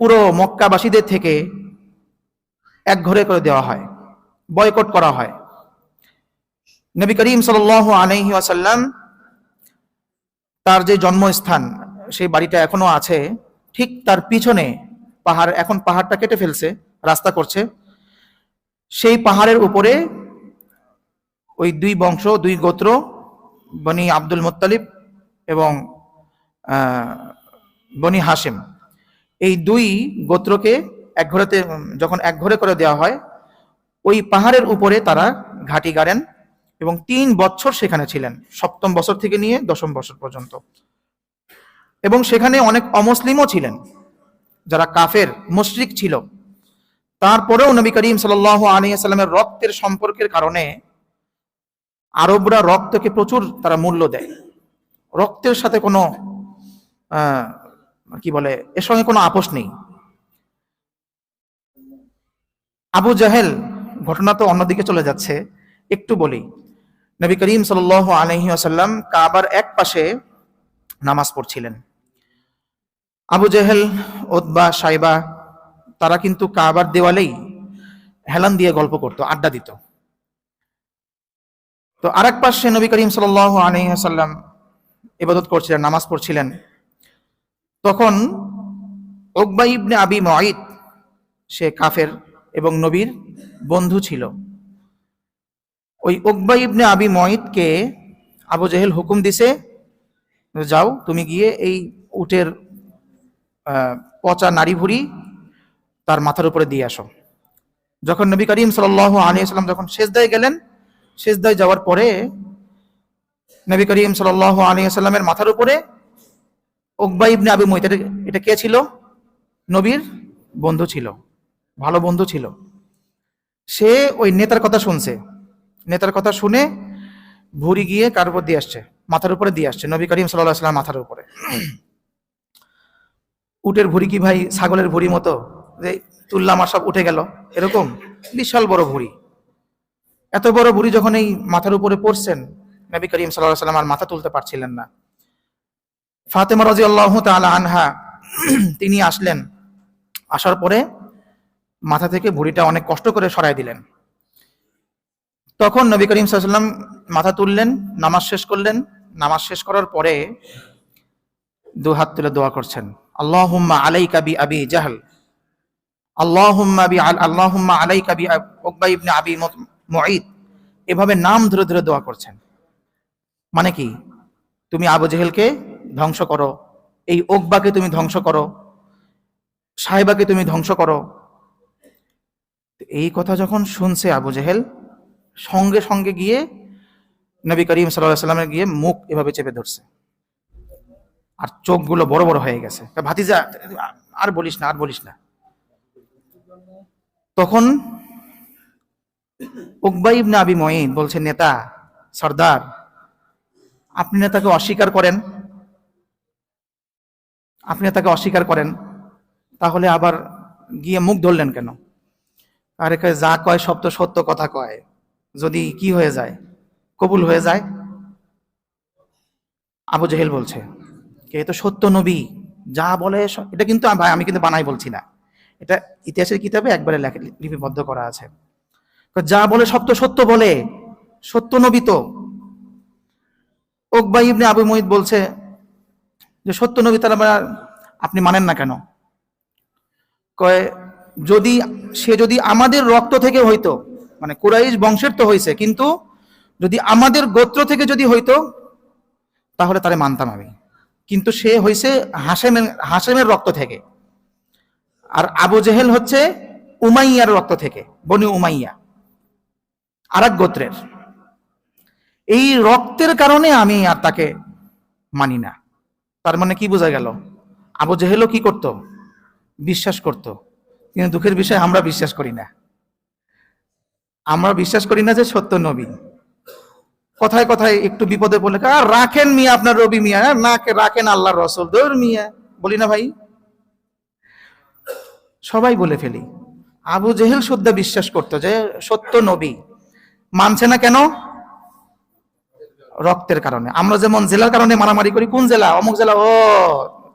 পুরো মক্কাবাসীদের থেকে এক ঘরে করে দেওয়া হয়, বয়কট করা হয়। নবী করিম সাল আলহি আসাল্লাম তার যে জন্মস্থান, সেই বাড়িটা এখনও আছে, ঠিক তার পিছনে পাহাড়, এখন পাহাড়টা কেটে ফেলছে, রাস্তা করছে। সেই পাহাড়ের উপরে ওই দুই বংশ, দুই গোত্র, বনি আব্দুল মোত্তালিব এবং বনি হাসিম এই দুই গোত্রকে এক ঘরেতে যখন এক ঘরে করে দেওয়া হয়, ওই পাহাড়ের উপরে তারা ঘাঁটি গাড়েন এবং তিন বছর সেখানে ছিলেন। সপ্তম বছর থেকে নিয়ে দশম বছর পর্যন্ত। এবং সেখানে অনেক অমুসলিমও ছিলেন, যারা কাফের, মুশরিক ছিল। তারপরেও নবী করিম সাল আলিয়াল্লামের রক্তের সম্পর্কের কারণে আরবরা রক্তকে প্রচুর তারা মূল্য দেয়। রক্তের সাথে কোনো কি বলে, এর সঙ্গে কোনো আপোষ নেই। আবু জাহেল, ঘটনা তো অন্যদিকে চলে যাচ্ছে, একটু বলি। নবী করিম সাল আলহি আসাল্লাম কাবার এক পাশে নামাজ পড়ছিলেন। আবু জেহেল ওদবা সাইবা, তারা কিন্তু কাবার দেওয়ালেই হেলান দিয়ে গল্প করতো, আড্ডা দিত। তো আরেক পাশে নবী করিম সাল আলহি আসাল্লাম ইবাদত করছিলেন, নামাজ পড়ছিলেন। তখন ওকবা ইবনে আবি মঈদ সে কাফের এবং নবীর বন্ধু ছিল। ওই ওকবা ইবনে আবি মঈদকে আবু জেহেল হুকুম দিছে, যাও তুমি গিয়ে এই উটের পচা নারী ভুড়ি তার মাথার উপরে দিয়ে আসো। যখন নবী করিম সাল আলিয়াল্লাম যখন শেষদায় গেলেন শেষদায় যাওয়ার পরে নবী করিম সাল আলিয়াল্লামের মাথার উপরে ওকবা ইবনে আবি মঈদ এটা- কে ছিল? নবীর বন্ধু ছিল, ভালো বন্ধু ছিল। সে ওই নেতার কথা শুনছে। নেতার কথা শুনে ভুড়ি গিয়ে কার উপর দিয়ে আসছে? মাথার উপরে দিয়ে আসছে, নবী করিম সাল্লাম মাথার উপরে। উটের ভুড়ি কি ভাই, ছাগলের ভুড়ি মতো? যে তুললাম আর সব উঠে গেল, এরকম বিশাল বড় ভুড়ি। এত বড় ভুড়ি যখন এই মাথার উপরে পড়ছেন, নবী করিম সাল্লাহ সাল্লাম আর মাথা তুলতে পারছিলেন না। ফাতেমা রাজি আল্লাহ আনহা, তিনি আসলেন। আসার পরে মাথা থেকে ভুড়িটা অনেক কষ্ট করে সরাই দিলেন। তখন নবী করিম সাল্লাম মাথা তুললেন, নামাজ শেষ করলেন। নামাজ শেষ করার পরে দু হাত তুলে দোয়া করছেন, আল্লাহুম্মা আলাই কাবি আবি জাহল, আল্লাহুম্মা বি আল, আল্লাহুম্মা আলাইকা বি আব- উকবা ইবনে আবি মুঈদ। এভাবে নাম ধরে ধরে দোয়া করছেন। মানে কি? তুমি আবু জেহেলকে ধ্বংস করো। এই ওকবাকে তুমি ধ্বংস করো। সাহেবাকে তুমি ধ্বংস করো। এই কথা যখন শুনছে আবু জেহেল, সঙ্গে সঙ্গে গিয়ে নবী করিম সাল্লাহ সাল্লামের গিয়ে মুখ এভাবে চেপে ধরছে। আর চোখগুলো বড় বড় হয়ে গেছে। ভাতিজা, আর বলিস না, আর বলিস না। তখন উকবাই না আবি মঈন বলছে, নেতা, সর্দার, আপনি নেতাকে অস্বীকার করেন। আপনি তাকে অস্বীকার করেন, তাহলে আবার গিয়ে মুখ ধরলেন কেন? আরে কয়, যা কয় সব তো সত্য কথা কয়। যদি কি হয়ে যায়? কবুল হয়ে যায়? আবু জেহেল বলছে, কে তো সত্য নবী? যা বলে এটা কিন্তু ভাই, আমি কিন্তু বানাই বলছি না। এটা ইতিহাসের কিতাবে একবারে লিপিবদ্ধ করা আছে। যা বলে সব তো সত্য বলে। সত্য নবী তো। ওকবা ইবনে আবু মহিদ বলছে যে সত্য নবী তারা আপনি মানেন না কেন? কয়, যদি, সে যদি আমাদের রক্ত থেকে হইতো মানে কুরাইশ বংশের তো হইছে, কিন্তু যদি আমাদের গোত্র থেকে যদি হইতো, তাহলে তারে মানতাম আমি। কিন্তু সে হইছে হাসেমের হাসেমের রক্ত থেকে। আর আবু জেহেল হচ্ছে উমাইয়ার রক্ত থেকে, বনি উমাইয়া আর এক গোত্রের। এই রক্তের কারণে আমি আর তাকে মানি না। তার মানে কি বোঝা গেল? আবু জেহেলও কি করত? বিশ্বাস করত। কিন্তু দুঃখের বিষয়, আমরা বিশ্বাস করি না। আমরা বিশ্বাস করি না যে সত্য নবী। কথায় কথায় একটু বিপদে বলে আর রাখেন মিয়া আপনার রবি মিয়া আর না, রাখেন আল্লাহর রসুল দৌড় মিয়া। বলি না ভাই। সবাই বলে ফেলি, আবু জেহেল শুদ্ধ বিশ্বাস করতো যে সত্য নবী। মানছে না কেন? রক্তের কারণে। আমরা যেমন জেলার কারণে মারামারি করি, কোন জেলা? অমুক জেলা, ও,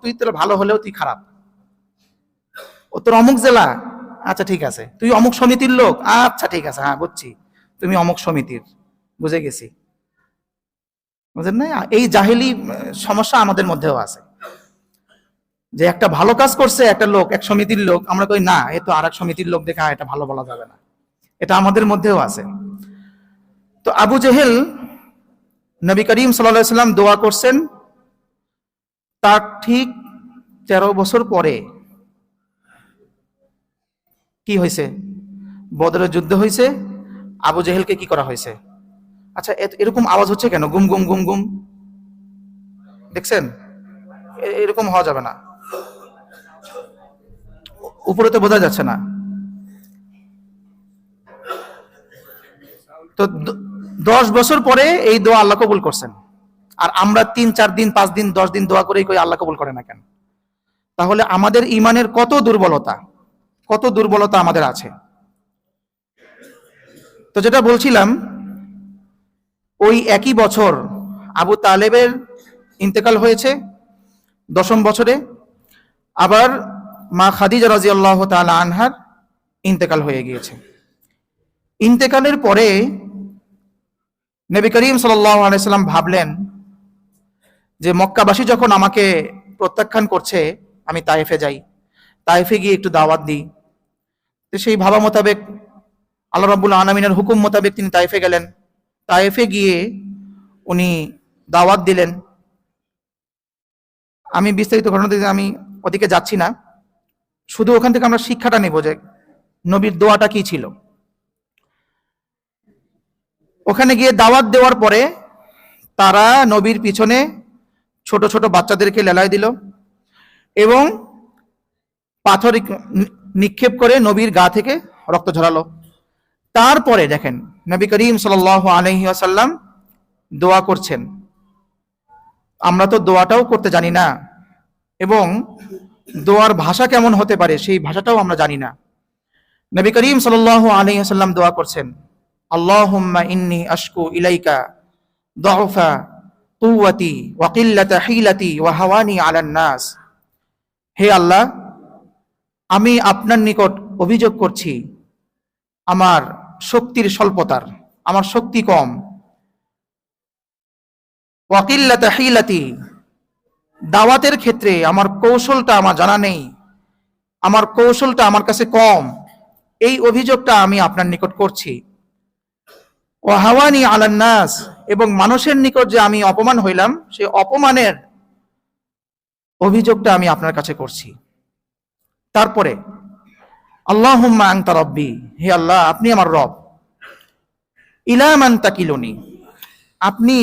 তুই তোর ভালো হলেও তুই খারাপ। ও তোর অমুক জেলা? আচ্ছা ঠিক আছে। তুই অমুক সমিতির লোক? আচ্ছা ঠিক আছে হ্যাঁ বুঝছি। তুমি অমুক সমিতির, বুঝে গেছি। বুঝলেন না এই জাহেলি সমস্যা আমাদের মধ্যেও আছে। যে একটা ভালো কাজ করছে একটা লোক, এক সমিতির লোক, আমরা কই, না, এ তো আর এক সমিতির লোক দেখা, এটা ভালো বলা যাবে না। এটা আমাদের মধ্যেও আছে। তো আবু জেহেল নবী করিম সাল্লাম দোয়া করছেন, তার ঠিক তেরো বছর পরে কি হয়েছে? বদরের যুদ্ধ হয়েছে, আবু জেহেলকে কি করা হয়েছে? আচ্ছা এরকম আওয়াজ হচ্ছে কেন? গুম গুম গুম গুম। দেখছেন? এরকম হওয়া যাবে না। উপরে তো বোঝা যাচ্ছে না। তো দশ বছর পরে এই দোয়া আল্লাহ কবুল করছেন। আর আমরা তিন, চার দিন, পাঁচ দিন, দশ দিন দোয়া করেই কই আল্লাহ কবুল করে না কেন? তাহলে আমাদের ইমানের কত দুর্বলতা কত দুর্বলতা আমাদের আছে? তো যেটা বলছিলাম, ওই একই বছর আবু তালেবের ইন্তেকাল হয়েছে, দশম বছরে। আবার মা খাদিজা রাজি আল্লাহ তালা আনহার ইন্তেকাল হয়ে গিয়েছে। ইন্তেকালের পরে নবী করিম সাল্লাম ভাবলেন যে মক্কাবাসী যখন আমাকে প্রত্যাখ্যান করছে, আমি তাইফে যাই। তাইফে গিয়ে একটু দাওয়াত দিই। তো সেই ভাবা মোতাবেক আল্লাহ রাবুল আলমিনের হুকুম মোতাবেক তিনি তাইফে গেলেন। তাইফে গিয়ে উনি দাওয়াত দিলেন। আমি বিস্তারিত ঘটনা দিতে আমি ওদিকে যাচ্ছি না। শুধু ওখান থেকে আমরা শিক্ষাটা নেব যে নবীর দোয়াটা কি ছিল। ওখানে গিয়ে দাওয়াত দেওয়ার পরে তারা নবীর পিছনে ছোট ছোট বাচ্চাদেরকে লেলাই দিল এবং পাথর নিক্ষেপ করে নবীর গা থেকে রক্ত ঝরালো। তারপরে দেখেন নবী করিম সাল আলহি আসাল্লাম দোয়া করছেন। আমরা তো দোয়াটাও করতে জানি না এবং দোয়ার ভাষা কেমন হতে পারে সেই ভাষাটাও আমরা জানি না। নবী করিম সাল আলহি দোয়া করছেন। আল্লাহুম্মা ইন্নি আশকু ইলাইকা দফা কুওয়াতি ওয়া কিল্লাতা হিলাতি ওয়া হাওয়ানি আলান নাস। হে আল্লাহ, আমি আপনার নিকট অভিযোগ করছি, আমার শক্তির স্বল্পতার, আমার শক্তি কম। ওয়াকিল্লাতা হিলাতি, দাওয়াতের ক্ষেত্রে আমার কৌশলটা আমার জানা নেই, আমার কৌশলটা আমার কাছে কম। এই অভিযোগটা আমি আপনার নিকট করছি। ও হাওয়ানি আলান্নাস এবং মানুষের নিকট যে আমি অপমান হইলাম, সেই অপমানের অভিযোগটা আমি আপনার কাছে করছি। তারপরে আল্লাহ আংতা রব্বি, হে আল্লাহ, আপনি আমার রব। ইলামান তাকিলনি, আপনি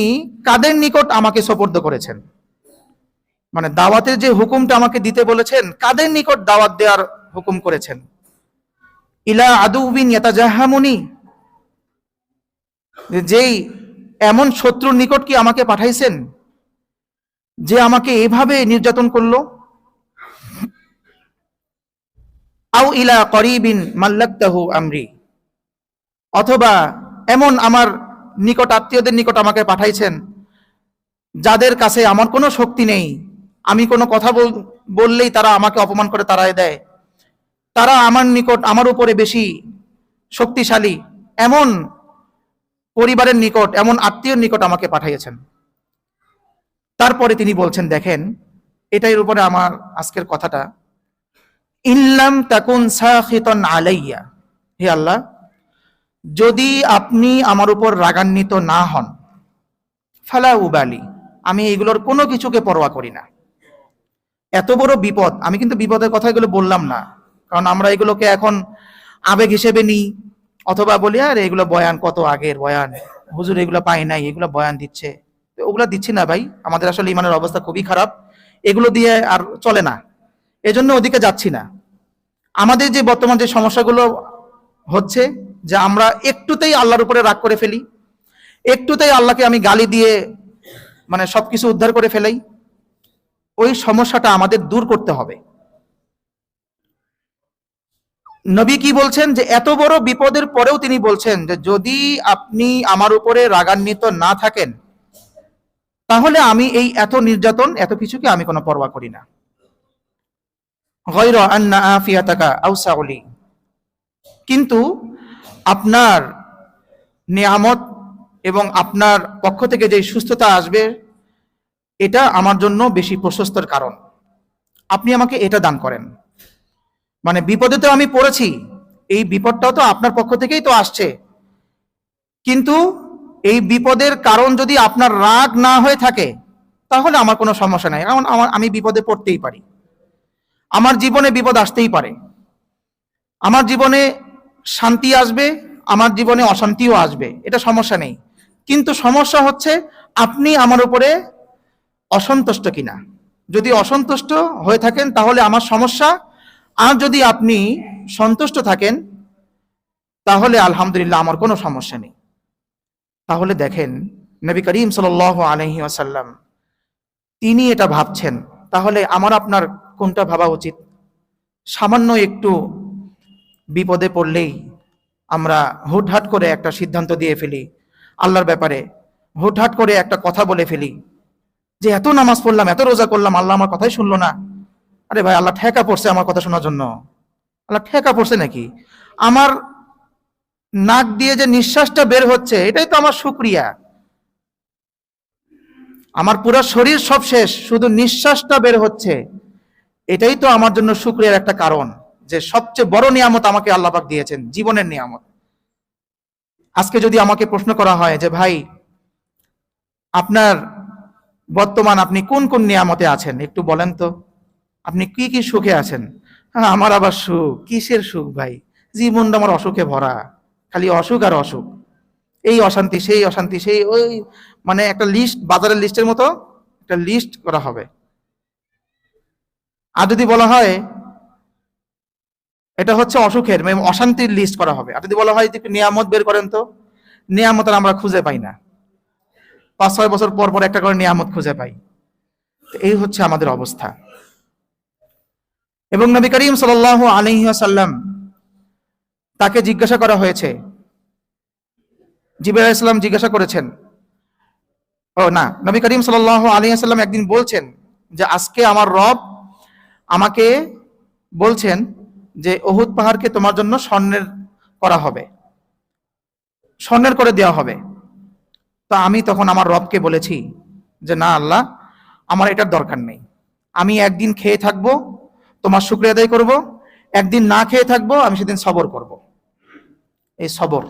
কাদের নিকট আমাকে সোপর্দ করেছেন? মানে দাওয়াতের যে হুকুমটা আমাকে দিতে বলেছেন, কাদের নিকট দাওয়াত দেওয়ার হুকুম করেছেন? ইলা আদুবিন ইয়াতাজাহামুনি যেই এমন শত্রুর নিকট কি আমাকে পাঠাইছেন? যে আমাকে এভাবে নির্যাতন করল? আউ ইলা করিবিন মাল্লাক্তাহু আমরি। অথবা এমন আমার নিকট আত্মীয়দের নিকট আমাকে পাঠাইছেন, যাদের কাছে আমার কোনো শক্তি নেই। আমি কোনো কথা বল- বললেই তারা আমাকে অপমান করে তারাই দেয়। তারা আমার নিকট, আমার উপরে বেশি শক্তিশালী। এমন পরিবারের নিকট, এমন আত্মীয়র নিকট আমাকে পাঠাইয়েছেন। তারপরে তিনি বলছেন, দেখেন এটার উপরে আমার আজকের কথাটা। ইল্লাম তাকুন সাখিতন আলাইয়া। হে আল্লাহ, যদি আপনি আমার উপর রাগান্বিত না হন, ফালা উবালি, আমি এগুলোর কোনো কিছুকে পরোয়া করি না। এত বড় বিপদ, আমি কিন্তু বিপদের কথা এগুলো বললাম না, কারণ আমরা এগুলোকে এখন আবেগ হিসেবে নিই। অথবা বলি, আর, এগুলো বয়ান, কত আগের বয়ান? হুজুর, এগুলো পাই নাই, এগুলো বয়ান দিচ্ছে। তো ওগুলো দিচ্ছি না ভাই, আমাদের আসলে ইমানের অবস্থা খুবই খারাপ। এগুলো দিয়ে আর চলে না। এজন্য ওদিকে যাচ্ছি না। আমাদের যে বর্তমান যে সমস্যাগুলো হচ্ছে, যে আমরা একটুতেই আল্লাহর উপরে রাগ করে ফেলি, একটুতেই আল্লাহকে আমি গালি দিয়ে মানে সবকিছু উদ্ধার করে ফেলাই, ওই সমস্যাটা আমাদের দূর করতে হবে। নবী কি বলছেন? যে এত বড় বিপদের পরেও তিনি বলছেন যে যদি আপনি আমার উপরে রাগান্বিত না থাকেন, তাহলে আমি এই এত নির্যাতন, এত কিছুকে আমি কোনো পরোয়া করি না। কিন্তু আপনার নিয়ামত এবং আপনার পক্ষ থেকে যে সুস্থতা আসবে, এটা আমার জন্য বেশি প্রশস্তর কারণ। আপনি আমাকে এটা দান করেন। মানে বিপদে তো আমি পড়েছি। এই বিপদটাও তো আপনার পক্ষ থেকেই তো আসছে। কিন্তু এই বিপদের কারণ যদি আপনার রাগ না হয়ে থাকে, তাহলে আমার কোনো সমস্যা নাই। কারণ আমার, আমি বিপদে পড়তেই পারি। আমার জীবনে বিপদ আসতেই পারে। আমার জীবনে শান্তি আসবে, আমার জীবনে অশান্তিও আসবে। এটা সমস্যা নেই। কিন্তু সমস্যা হচ্ছে, আপনি আমার উপরে অসন্তুষ্ট কিনা? যদি অসন্তুষ্ট হয়ে থাকেন, তাহলে আমার সমস্যা আর যদি আপনি সন্তুষ্ট থাকেন, তাহলে আলহামদুলিল্লাহ আমার কোনো সমস্যা নেই। তাহলে দেখেন, নবী করিম সাল আলহি আসাল্লাম তিনি এটা ভাবছেন। তাহলে আমার আপনার কোনটা ভাবা উচিত? সামান্য একটু বিপদে পড়লেই আমরা হুটহাট করে একটা সিদ্ধান্ত দিয়ে ফেলি, আল্লাহর ব্যাপারে হুটহাট করে একটা কথা বলে ফেলি, যে এত নামাজ পড়লাম, এত রোজা করলাম, আল্লাহ আমার কথাই শুনলো না। আরে ভাই, আল্লাহ ঠেকা পড়ছে আমার কথা শোনার জন্য। আল্লাহ ঠেকা পড়ছে নাকি? আমার নাক দিয়ে যে নিঃশ্বাসটা বের হচ্ছে, এটাই তো আমার শুক্রিয়া। আমার পুরো শরীর সব শেষ, শুধু নিঃশ্বাসটা বের হচ্ছে। এটাই তো আমার জন্য শুক্রিয়ার একটা কারণ, যে সবচেয়ে বড় নিয়ামত আমাকে আল্লাপাক দিয়েছেন, জীবনের নিয়ামত। আজকে যদি আমাকে প্রশ্ন করা হয় যে ভাই, আপনার বর্তমান আপনি কোন কোন নিয়ামতে আছেন, একটু বলেন তো। আপনি কি কি সুখে আছেন? আমার আবার সুখ। কিসের সুখ ভাই? জীবনটা আমার অসুখে ভরা। খালি অসুখ আর অসুখ। এই অশান্তি, সেই অশান্তি, সেই ওই মানে একটা লিস্ট বাজারের লিস্টের মতো একটা লিস্ট করা হবে। আর যদি বলা হয়, এটা হচ্ছে অসুখের মানে অশান্তির লিস্ট করা হবে। আর যদি বলা হয় একটু নিয়ামত বের করেন তো, নিয়ামত আমরা খুঁজে পাই না। পাঁচ ছয় বছর পর পর একটা করে নিয়ামত খুঁজে পাই। এই হচ্ছে আমাদের অবস্থা। এবং নবী করিম সাল আলহিহাসাল্লাম তাকে জিজ্ঞাসা করা হয়েছে। জিবাহ ইসলাম জিজ্ঞাসা করেছেন। ও না, নবী করিম সাল আলহিহাসাল্লাম একদিন বলছেন যে, আজকে আমার রব আমাকে বলছেন যে অহুদ পাহাড়কে তোমার জন্য স্বর্ণের করা হবে। স্বর্ণের করে দেওয়া হবে। তো আমি তখন আমার রবকে বলেছি যে, না আল্লাহ, আমার এটার দরকার নেই। আমি একদিন খেয়ে থাকব তোমার শুক্রিয়া আদায় করব। একদিন না খেয়ে থাকব, আমি সেদিন সবর করব। এই সবর,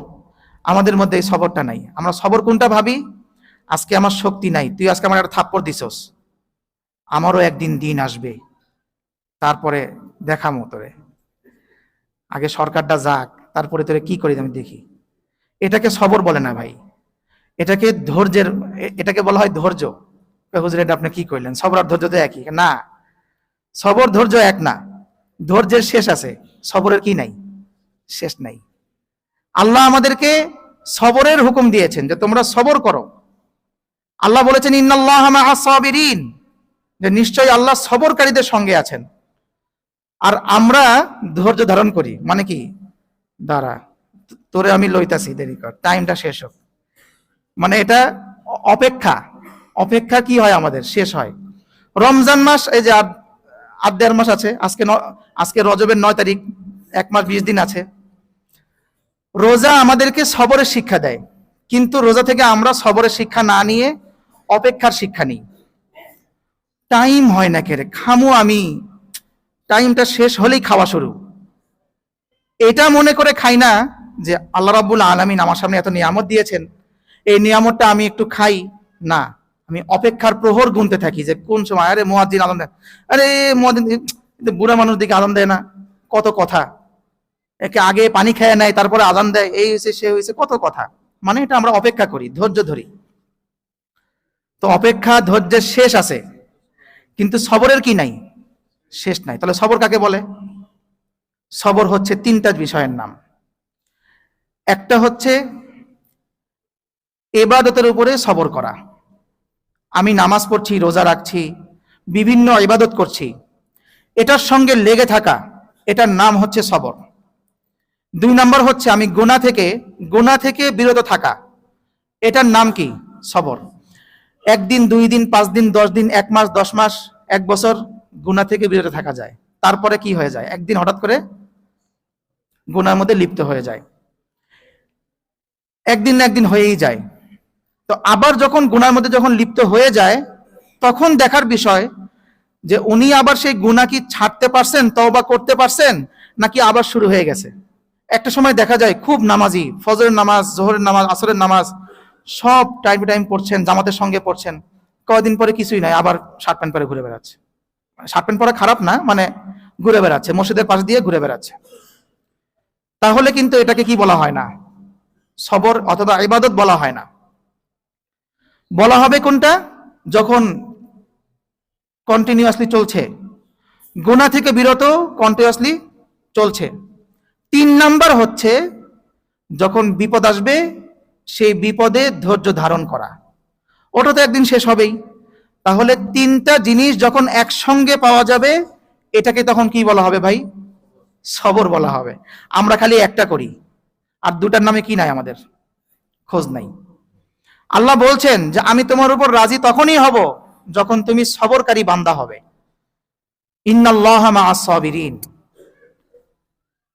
আমাদের মধ্যে এই সবরটা নাই। আমরা সবর কোনটা ভাবি? আজকে আমার শক্তি নাই, তুই আজকে আমার একটা থাপ্পড় দিছস। আমারও একদিন দিন আসবে, তারপরে দেখামো তোরে। আগে সরকারটা যাক, তারপরে তোরে কি করি আমি দেখি। এটাকে সবর বলে না ভাই। এটাকে ধৈর্যের এটাকে বলা হয় ধৈর্য। হুজুর, এটা আপনি কি করলেন সবর আর ধৈর্য তো একই। না সবর ধৈর্য এক না। ধৈর্যের শেষ আছে, সবরের কি নাই? শেষ নাই। আল্লাহ আমাদেরকে সবরের হুকুম দিয়েছেন যে তোমরা সবর করো। আল্লাহ বলেছেন, ইন্নাল্লাহ সাবিরিন। যে নিশ্চয়ই আল্লাহ সবরকারীদের সঙ্গে আছেন। আর আমরা ধৈর্য ধারণ করি। মানে কি? দাঁড়া, তোরে আমি লইতাছি, দেরি কর, টাইমটা শেষ হোক। মানে এটা অপেক্ষা অপেক্ষা কি হয় আমাদের? শেষ হয়। রমজান মাস, এই যে আর দেড় মাস আছে। আজকে আজকে রজবের নয় তারিখ, এক মাস বিশ দিন আছে। রোজা আমাদেরকে সবরের শিক্ষা দেয়। কিন্তু রোজা থেকে আমরা সবরের শিক্ষা না নিয়ে অপেক্ষার শিক্ষা নিই। টাইম হয় না কেরে, খামু আমি। টাইমটা শেষ হলেই খাওয়া শুরু। এটা মনে করে খাই না যে আল্লাহ রাব্বুল আলমিন আমার সামনে এত নিয়ামত দিয়েছেন। এই নিয়ামতটা আমি একটু খাই, না। আমি অপেক্ষার প্রহর গুনতে থাকি যে কোন সময়, আরে মোয়াজ্জিন আলম দেয় আরে মোয়াজ্জিন, কিন্তু বুড়া মানুষ দিকে আলম দেয় না। কত কথা। একে আগে পানি খেয়ে নেয়, তারপরে আজান দেয়। এই হয়েছে সে হয়েছে কত কথা। মানে এটা আমরা অপেক্ষা করি, ধৈর্য ধরি। তো অপেক্ষা, ধৈর্যের শেষ আছে। কিন্তু সবরের কি নাই? শেষ নাই। তাহলে সবর কাকে বলে? সবর হচ্ছে তিনটা বিষয়ের নাম। একটা হচ্ছে এবাদতের উপরে সবর করা। আমি নামাজ পড়ছি, রোজা রাখছি, বিভিন্ন ইবাদত করছি। এটার সঙ্গে লেগে থাকা, এটার নাম হচ্ছে সবর। দুই নম্বর হচ্ছে আমি গোনা থেকে গোনা থেকে বিরত থাকা। এটার নাম কি? সবর। একদিন, দুই দিন, পাঁচ দিন, দশ দিন, এক মাস, দশ মাস, এক বছর গুণা থেকে বিরত থাকা যায়। তারপরে কি হয়ে যায়? একদিন হঠাৎ করে গুনার মধ্যে লিপ্ত হয়ে যায়। একদিন না একদিন হয়েই যায়। তো আবার যখন গুনার মধ্যে যখন লিপ্ত হয়ে যায়, তখন দেখার বিষয় যে উনি আবার সেই গুণা কি ছাড়তে পারছেন, তওবা করতে পারছেন, নাকি আবার শুরু হয়ে গেছে? একটা সময় দেখা যায় খুব নামাজি, ফজরের নামাজ, জোহরের নামাজ, আসরের নামাজ, সব টাইম টাইম পড়ছেন, জামাতের সঙ্গে পড়ছেন। কয়দিন পরে কিছুই নাই, আবার শার্ট প্যান্ট পরে ঘুরে বেড়াচ্ছে। শার্ট প্যান্ট পরা খারাপ না মানে ঘুরে বেড়াচ্ছে, মসজিদের পাশ দিয়ে ঘুরে বেড়াচ্ছে। তাহলে কিন্তু এটাকে কি বলা হয় না? সবর অথবা ইবাদত বলা হয় না। বলা হবে কোনটা? যখন কন্টিনিউয়াসলি চলছে। গোনা থেকে বিরত কন্টিনিউয়াসলি চলছে। তিন নাম্বার হচ্ছে, যখন বিপদ আসবে, সেই বিপদে ধৈর্য ধারণ করা। ওটা তো একদিন শেষ হবেই। তাহলে তিনটা জিনিস যখন একসঙ্গে পাওয়া যাবে, এটাকে তখন কি বলা হবে ভাই? সবর বলা হবে। আমরা খালি একটা করি। আর দুটার নামে কি নাই আমাদের? খোঁজ নাই। আল্লাহ বলছেন যে আমি তোমার উপর রাজি তখনই হব যখন তুমি সবরকারী বান্দা হবে।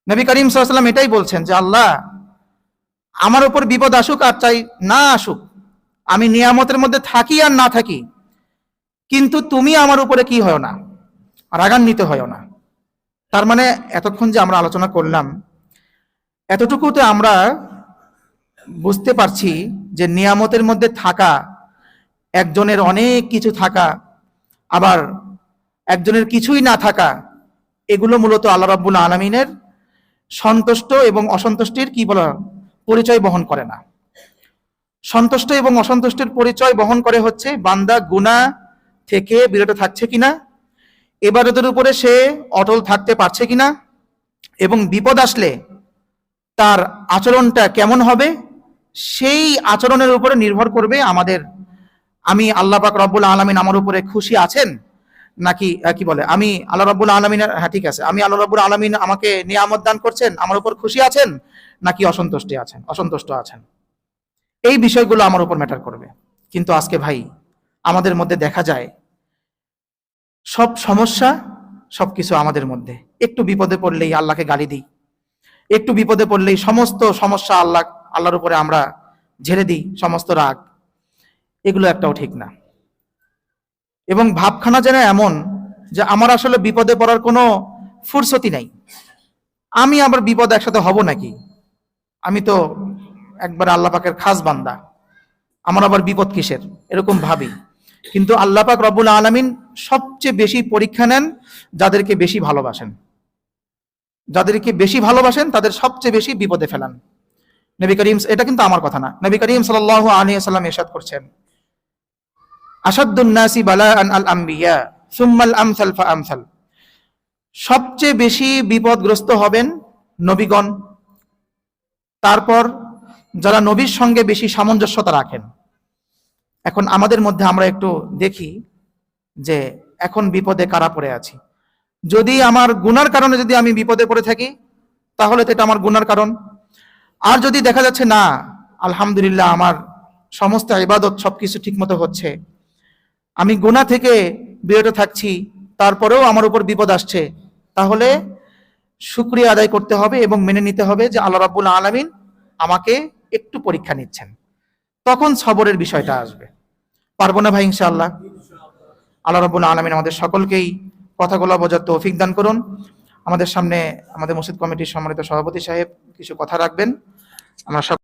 নবী করিম সাল্লাম এটাই বলছেন যে, আল্লাহ, আমার উপর বিপদ আসুক আর চাই না আসুক, আমি নিয়ামতের মধ্যে থাকি আর না থাকি, কিন্তু তুমি আমার উপরে কি হয় না, রাগান্বিত হয় না। তার মানে এতক্ষণ যে আমরা আলোচনা করলাম, এতটুকুতে আমরা বুঝতে পারছি যে নিয়ামতের মধ্যে থাকা, একজনের অনেক কিছু থাকা, আবার একজনের কিছুই না থাকা, এগুলো মূলত আল্লাহ রাব্বুল আলমিনের সন্তুষ্ট এবং অসন্তুষ্টির কি বলা, পরিচয় বহন করে না। সন্তুষ্ট এবং অসন্তুষ্টির পরিচয় বহন করে হচ্ছে বান্দা গুণা থেকে বিরত থাকছে কিনা এবারতের উপরে সে অটল থাকতে পারছে কিনা, এবং বিপদ আসলে তার আচরণটা কেমন হবে সেই আচরণের উপরে নির্ভর করবে আমাদের, আমি আল্লাহ পাক রব্বুল আলমিন আমার উপরে খুশি আছেন? নাকি কি বলে, আমি আল্লাহ রব্বুল আলমিনের হ্যাঁ ঠিক আছে, আমি আল্লাহ রব্বুল আলমিন আমাকে নিয়ামত দান করছেন, আমার উপর খুশি আছেন, নাকি অসন্তুষ্টি আছেন, অসন্তুষ্ট আছেন? এই বিষয়গুলো আমার উপর ম্যাটার করবে। কিন্তু আজকে ভাই, আমাদের মধ্যে দেখা যায়, সব সমস্যা সবকিছু আমাদের মধ্যে। একটু বিপদে পড়লেই আল্লাহকে গালি দিই। একটু বিপদে পড়লেই সমস্ত সমস্যা আল্লাহ আল্লাহর উপরে আমরা ঝেড়ে দিই সমস্ত রাগ, এগুলো একটাও ঠিক না। এবং ভাবখানা যেন এমন যে আমার আসলে বিপদে পড়ার কোনো ফুরসতি নাই। আমি আবার বিপদ একসাথে হব নাকি? আমি তো একবার আল্লাহ পাকের খাস বান্দা। আমার আবার বিপদ কিসের? এরকম ভাবি। কিন্তু আল্লাহ পাক রব্বুল আলমিন সবচেয়ে বেশি পরীক্ষা নেন যাদেরকে বেশি ভালোবাসেন। যাদেরকে বেশি ভালোবাসেন তাদের সবচেয়ে বেশি বিপদে ফেলান। নবী করিম, এটা কিন্তু আমার কথা না। নবী করিম সাল আলী সাল্লাম এরশাদ করছেন। আসাদুন্নাসি বালা আল আম্বিয়া, সুম্মাল আমসাল ফা আমসাল। সবচেয়ে বেশি বিপদগ্রস্ত হবেন নবীগণ। তারপর যারা নবীর সঙ্গে বেশি সামঞ্জস্যতা রাখেন। এখন আমাদের মধ্যে আমরা একটু দেখি যে এখন বিপদে কারা পড়ে আছি। যদি আমার গুনার কারণে যদি আমি বিপদে পড়ে থাকি, তাহলে তো এটা আমার গুনার কারণ। আর যদি দেখা যাচ্ছে না, আলহামদুলিল্লাহ আমার সমস্ত ইবাদত সব সবকিছু ঠিকমতো হচ্ছে। আমি গুনাহ থেকে বিরত থাকছি, তারপরেও আমার উপর বিপদ আসছে। তাহলে শুক্রিয়া আদায় করতে হবে এবং মেনে নিতে হবে যে আল্লাহ রাব্বুল আলামিন আমাকে একটু পরীক্ষা নিচ্ছেন। তখন সবরের বিষয়টা আসবে। পারব না ভাই ইনশাআল্লাহ? আল্লাহ রাব্বুল আলামিন আমাদের সকলকেই কথাগুলো বোঝার তৌফিক দান করুন। আমাদের সামনে আমাদের মসজিদ কমিটির সম্মানিত সভাপতি সাহেব কিছু কথা রাখবেন। আমরা সব